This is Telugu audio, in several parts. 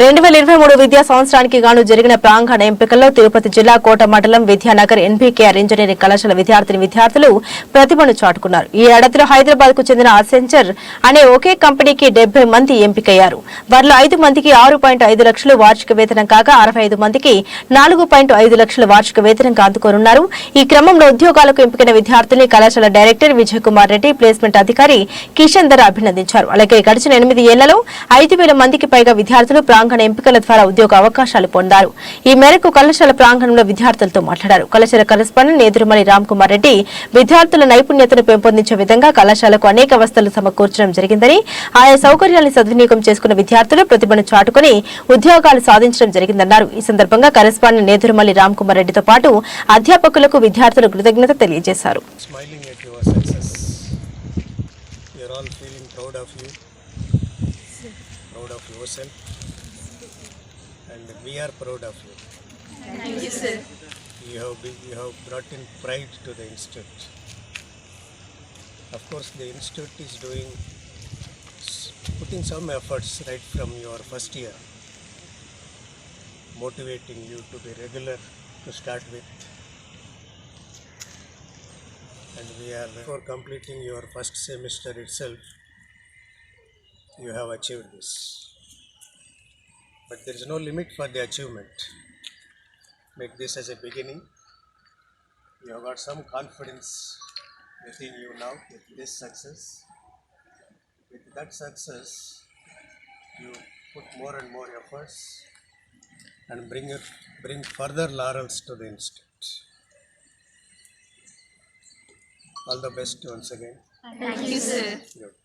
రెండు వేల ఇరవై మూడు విద్యా సంవత్సరానికి గాను జరిగిన ప్రాంగణ ఎంపికల్లో తిరుపతి జిల్లా కోట మండలం విద్యానగర్ ఎన్బీకేఆర్ ఇంజనీరింగ్ కళాశాల విద్యార్థిని విద్యార్థులు ప్రతిభను చాటుకున్నారు. ఈ ఏడాదిలో హైదరాబాద్కు చెందిన అసెంచర్ అనే ఒకే కంపెనీకి డెబ్బై మంది ఎంపికయ్యారు. వారిలో ఐదు మందికి ఆరు పాయింట్ ఐదు లక్షలు వార్షిక వేతనం కాగా అరవై ఐదు మందికి నాలుగు పాయింట్ ఐదు లక్షల వార్షిక వేతనంగా అందుకోనున్నారు. ఈ క్రమంలో ఉద్యోగాలకు ఎంపికైన విద్యార్థుల్ని కళాశాల డైరెక్టర్ విజయ్ కుమార్ రెడ్డి ప్లేస్మెంట్ అధికారి కిషన్ ధర అభినందించారు. అలాగే గడిచిన ఎనిమిది ఏళ్ళలో ఐదు వేల మందికి పైగా విద్యార్థులు ప్రాంగణ ఎంపికల ద్వారా ఉద్యోగ అవకాశాలు పొందారు. ఈ మేరకు కళాశాల ప్రాంగణంలో విద్యార్థులతో మాట్లాడారు. కళాశాల కరెస్పాండెంట్ నేదురుమణి రామ్ కుమార్ రెడ్డి విద్యార్థుల నైపుణ్యతను పెంపొందించే విధంగా కళాశాలకు అనేక వసతులు సమకూర్చడం జరిగిందని ఆయా సౌకర్యాలను సద్వినియోగం చేసుకున్న విద్యార్థులు ప్రతిభను చాటుకుని ఉద్యోగాలు సాధించడం జరిగిందన్నారు. ఈ సందర్భంగా కరెస్పాండెంట్ నేదురుమల్లి రామ్ కుమార్ రెడ్డితో పాటు అధ్యాపకులకు విద్యార్థులు కృతజ్ఞత తెలియజేశారు. Proud of you, proud of yourself, and we are proud of you. Thank you, sir. You have, be, you have brought in pride to the institute. Of course, the institute is doing, putting some efforts right from your first year, motivating you to be regular to start with and we are for completing your first semester itself you have achieved this but there is no limit for the achievement. Make this as a beginning. You have got some confidence within you now with this success. With that success you put more and more efforts and bring it bring further laurels to the institute. All the best once again. Thank you, sir. Sir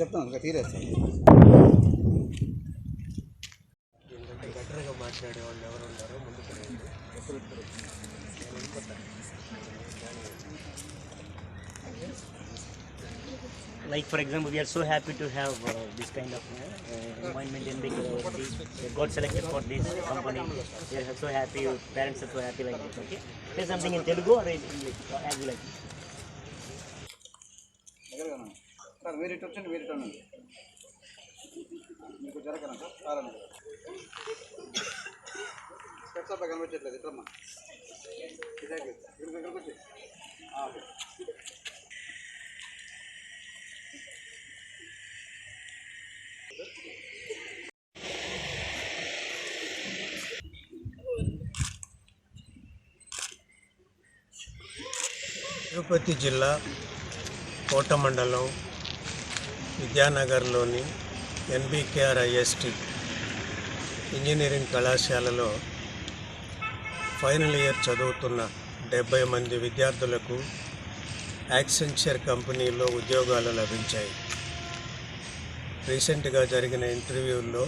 చెప్తాను ఇంకా ఏంటంటే బెటర్గా మాట్లాడే వాళ్ళు ఎవరు ఉన్నారో ముందుకు like for example we are so happy to have uh, this kind of uh, uh, appointment in big uh, got selected for this company they are so happy parents are so happy like this okay say something in telugu or in english uh, as you like దగ్గరగా ఉన్నాను. సార్ మీరు ఇటు వచ్చండి మీరు ఇటు ఉండండి. మీకు జరగనా సార్? చాలా స్టెప్స్ అప్పుడు కనిపించట్లేదు ఇట్లమ్మా ఇక్కడికి ఇక్కడికి వచ్చి. తిరుపతి జిల్లా కోట మండలం విద్యానగర్లోని ఎన్బికేఆర్ ఐఎస్టి ఇంజనీరింగ్ కళాశాలలో ఫైనల్ ఇయర్ చదువుతున్న డెబ్బై మంది విద్యార్థులకు యాక్సెంచర్ కంపెనీలో ఉద్యోగాలు లభించాయి. రీసెంట్గా జరిగిన ఇంటర్వ్యూల్లో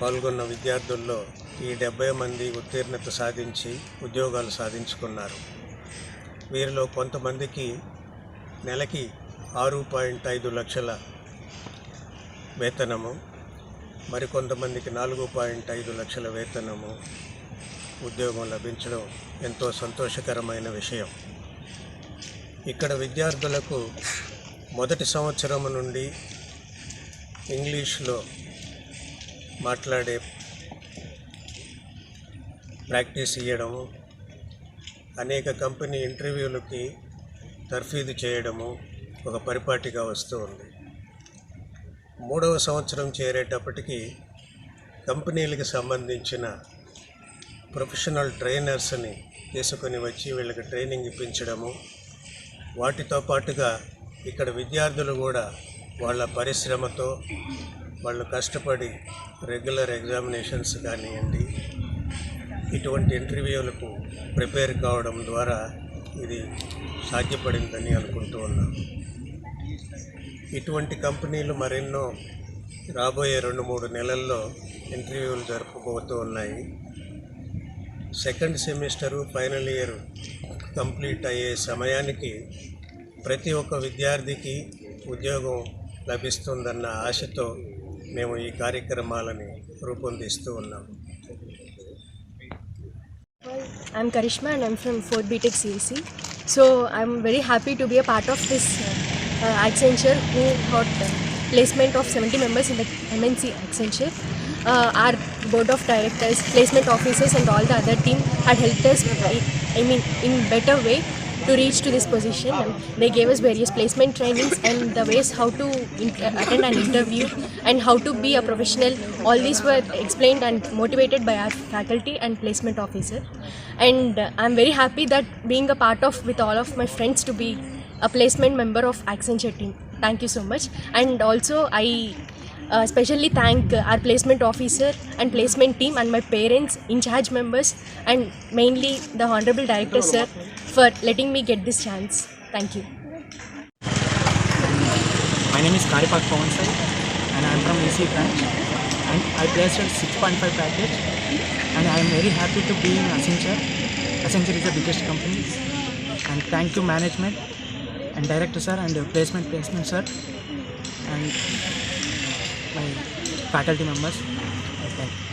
పాల్గొన్న విద్యార్థుల్లో ఈ డెబ్బై మంది ఉత్తీర్ణత సాధించి ఉద్యోగాలు సాధించుకున్నారు. వీరిలో కొంతమందికి నెలకి ఆరు పాయింట్ ఐదు లక్షల వేతనము మరికొంతమందికి నాలుగు పాయింట్ ఐదు లక్షల వేతనము ఉద్యోగం లభించడం ఎంతో సంతోషకరమైన విషయం. ఇక్కడ విద్యార్థులకు మొదటి సంవత్సరం నుండి ఇంగ్లీష్లో మాట్లాడే ప్రాక్టీస్ ఇవ్వడము అనేక కంపెనీ ఇంటర్వ్యూలకి తర్ఫీదు చేయడము ఒక పరిపాటిగా వస్తూ ఉంది. మూడవ సంవత్సరం చేరేటప్పటికి కంపెనీలకు సంబంధించిన ప్రొఫెషనల్ ట్రైనర్స్ని తీసుకొని వచ్చి వీళ్ళకి ట్రైనింగ్ ఇప్పించడము వాటితో పాటుగా ఇక్కడ విద్యార్థులు కూడా వాళ్ళ పరిశ్రమతో వాళ్ళు కష్టపడి రెగ్యులర్ ఎగ్జామినేషన్స్ కానివ్వండి ఇటువంటి ఇంటర్వ్యూలకు ప్రిపేర్ కావడం ద్వారా ఇది సాధ్యపడిందని అనుకుంటూ ఉన్నాను. ఇటువంటి కంపెనీలు మరెన్నో రాబోయే రెండు మూడు నెలల్లో ఇంటర్వ్యూలు జరుపుకోబోతూ ఉన్నాయి. Second semester final year complete అయ్యే సమయానికి ప్రతి ఒక్క విద్యార్థికి ఉద్యోగం లభిస్తుందన్న ఆశతో మేము ఈ కార్యక్రమాలని రూపొందిస్తూ ఉన్నాము I'm Karishma and I'm from 4 BTech CSC so I'm very happy to be a part of this Accenture who got uh, placement of 70 members in the MNC Accenture. Uh, our board of directors, placement officers, and all the other team had helped us. I, mean, in better way to reach to this position. They gave us various placement trainings and the ways how to in- attend an interview and how to be a professional. All these were explained and motivated by our faculty and placement officer. And uh, I'm very happy that being a part of with all of my friends to be a placement member of Accenture team. Thank you so much. And also I uh, especially thank our placement officer and placement team and my parents, in charge members, and mainly the Honorable Director Sir for letting me get this chance. Thank you. My name is Karipak Pawan Sai and I am from AC branch and I placed at 6.5 package and I am very happy to be in Accenture. Accenture is the biggest company and thank you management and director sir and uh, placement placement sir and my faculty members. You.